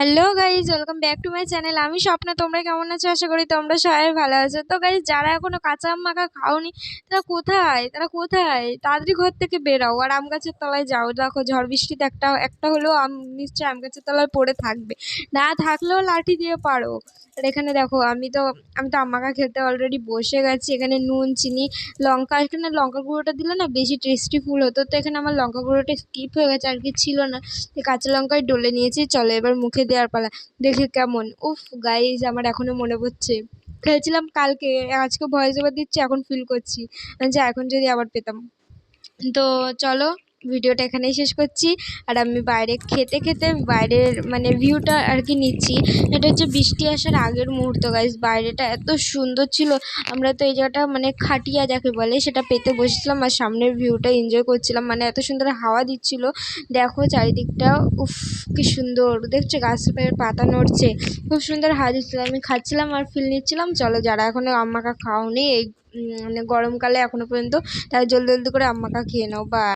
Hello guys welcome back to my channel আমি স্বপ্ন, তোমরা কেমন আছো? আশা করি তোমরা সবাই ভালো আছো। তো গাইজ যারা এখনও কাঁচা আম মাখা খাওনি, তারা কোথায়? তারা কোথায়? তাড়াতাড়ি ঘর থেকে বেরাও। আর আম গাছের তলায় যাও। দেখো, ঝড় বৃষ্টিতে একটা একটা হলেও আম নিশ্চয়ই আম গাছের তলায় পড়ে থাকবে। না থাকলেও লাঠি দিয়ে পারো। আর এখানে দেখো, আমি তো আমি তো আম মাখা খেতে অলরেডি বসে গেছি। এখানে নুন, চিনি, লঙ্কা, এখানে লঙ্কা গুঁড়োটা দিলে না বেশি টেস্টি ফুল হতো। তো এখানে আমার লঙ্কা গুঁড়োটা স্কিপ হয়ে গেছে, আর কি ছিল না। কাঁচা লঙ্কায় ডলে নিয়েছি। চলো, এবার মুখে দেওয়ার পালা। দেখি কেমন। উফ গাইজ আমার এখনও মনে পড়ছে। খেলছিলাম কালকে, আজকে ভয়েস ওভার দিচ্ছি, এখন ফিল করছি। যে এখন যদি আবার পেতাম। তো চলো ভিডিওটা এখানেই শেষ করছি। আর আমি বাইরে খেতে খেতে বাইরের মানে ভিউটা আর কি নিচ্ছি। এটা হচ্ছে বৃষ্টি আসার আগের মুহূর্ত গাইজ বাইরেটা এত সুন্দর ছিল। আমরা তো এই জায়গাটা মানে খাটিয়া যাকে বলে, সেটা পেতে বসেছিলাম আর সামনের ভিউটা এনজয় করছিলাম। মানে এত সুন্দর হাওয়া দিচ্ছিল। দেখো চারিদিকটা, উফ, কি সুন্দর। দেখছ গাছের পাতা নড়ছে। খুব সুন্দর হাওয়া দিচ্ছিল। আমি খাচ্ছিলাম আর ফিল নিচ্ছিলাম। চলো যারা এখনও আম মাখা খাওনি, এই মানে গরমকালে এখনও পর্যন্ত, তারা জলদি জলদি করে আম মাখা খেয়ে নাও। বা